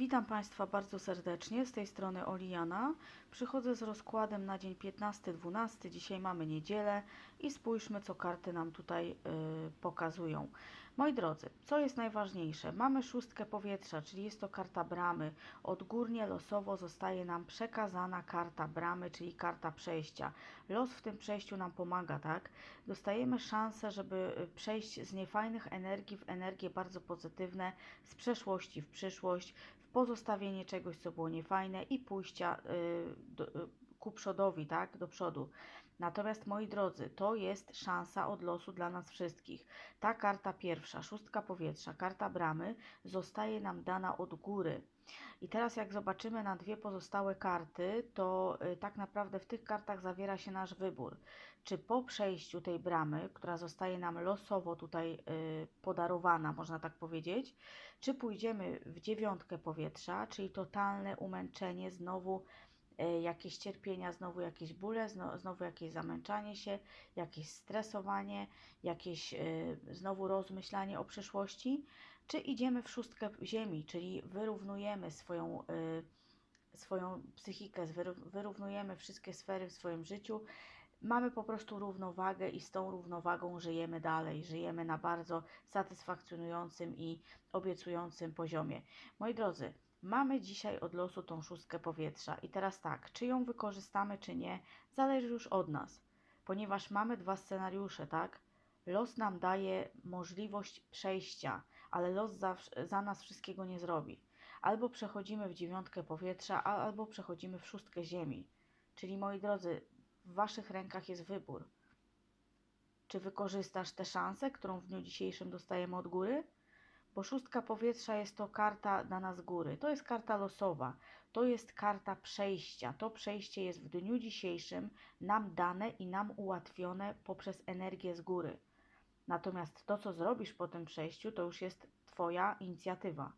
Witam Państwa bardzo serdecznie. Z tej strony Oliana. Przychodzę z rozkładem na dzień 15-12. Dzisiaj mamy niedzielę i spójrzmy, co karty nam tutaj y, pokazują. Moi drodzy, co jest najważniejsze? Mamy szóstkę powietrza, czyli jest to karta bramy. Odgórnie losowo zostaje nam przekazana karta bramy, czyli karta przejścia. Los w tym przejściu nam pomaga, tak? Dostajemy szansę, żeby y, przejść z niefajnych energii w energie bardzo pozytywne, z przeszłości w przyszłość, w pozostawienie czegoś, co było niefajne i pójścia y, do, y, ku przodowi, tak, do przodu. Natomiast moi drodzy, to jest szansa od losu dla nas wszystkich. Ta karta pierwsza, szóstka powietrza, karta bramy, zostaje nam dana od góry. I teraz jak zobaczymy na dwie pozostałe karty, to y, tak naprawdę w tych kartach zawiera się nasz wybór. Czy po przejściu tej bramy, która zostaje nam losowo tutaj y, podarowana, można tak powiedzieć, czy pójdziemy w dziewiątkę powietrza, czyli totalne umęczenie, znowu jakieś cierpienia, znowu jakieś bóle, zno- znowu jakieś zamęczanie się, jakieś stresowanie, jakieś y, znowu rozmyślanie o przyszłości, czy idziemy w szóstkę ziemi, czyli wyrównujemy swoją, y, swoją psychikę, wyrównujemy wszystkie sfery w swoim życiu, mamy po prostu równowagę i z tą równowagą żyjemy dalej, żyjemy na bardzo satysfakcjonującym i obiecującym poziomie. Moi drodzy, mamy dzisiaj od losu tą szóstkę powietrza i teraz tak, czy ją wykorzystamy, czy nie, zależy już od nas, ponieważ mamy dwa scenariusze, tak? Los nam daje możliwość przejścia, ale los za, za nas wszystkiego nie zrobi. Albo przechodzimy w dziewiątkę powietrza, albo przechodzimy w szóstkę ziemi. Czyli moi drodzy, w Waszych rękach jest wybór. Czy wykorzystasz tę szansę, którą w dniu dzisiejszym dostajemy od góry? Bo szóstka powietrza jest to karta dana z góry. To jest karta losowa. To jest karta przejścia. To przejście jest w dniu dzisiejszym nam dane i nam ułatwione poprzez energię z góry. Natomiast to, co zrobisz po tym przejściu, to już jest Twoja inicjatywa.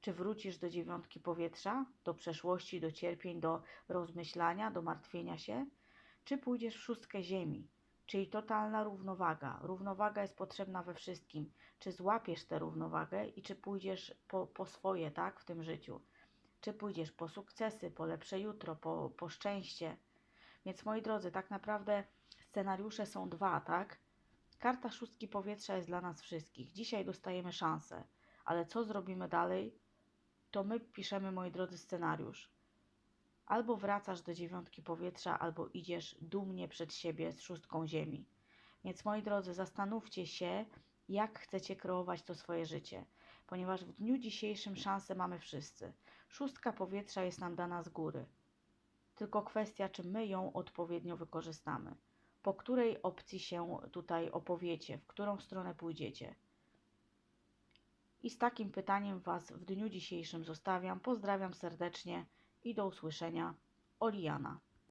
Czy wrócisz do dziewiątki powietrza, do przeszłości, do cierpień, do rozmyślania, do martwienia się? Czy pójdziesz w szóstkę ziemi, czyli totalna równowaga? Równowaga jest potrzebna we wszystkim. Czy złapiesz tę równowagę i czy pójdziesz po, po swoje, tak, w tym życiu? Czy pójdziesz po sukcesy, po lepsze jutro, po, po szczęście? Więc moi drodzy, tak naprawdę scenariusze są dwa, tak? Karta szóstki powietrza jest dla nas wszystkich. Dzisiaj dostajemy szansę, ale co zrobimy dalej? To my piszemy, moi drodzy, scenariusz. Albo wracasz do dziewiątki powietrza, albo idziesz dumnie przed siebie z szóstką ziemi. Więc moi drodzy, zastanówcie się, jak chcecie kreować to swoje życie, ponieważ w dniu dzisiejszym szansę mamy wszyscy. Szóstka powietrza jest nam dana z góry. Tylko kwestia, czy my ją odpowiednio wykorzystamy. Po której opcji się tutaj opowiecie, w którą stronę pójdziecie. I z takim pytaniem Was w dniu dzisiejszym zostawiam. Pozdrawiam serdecznie i do usłyszenia. Oliana.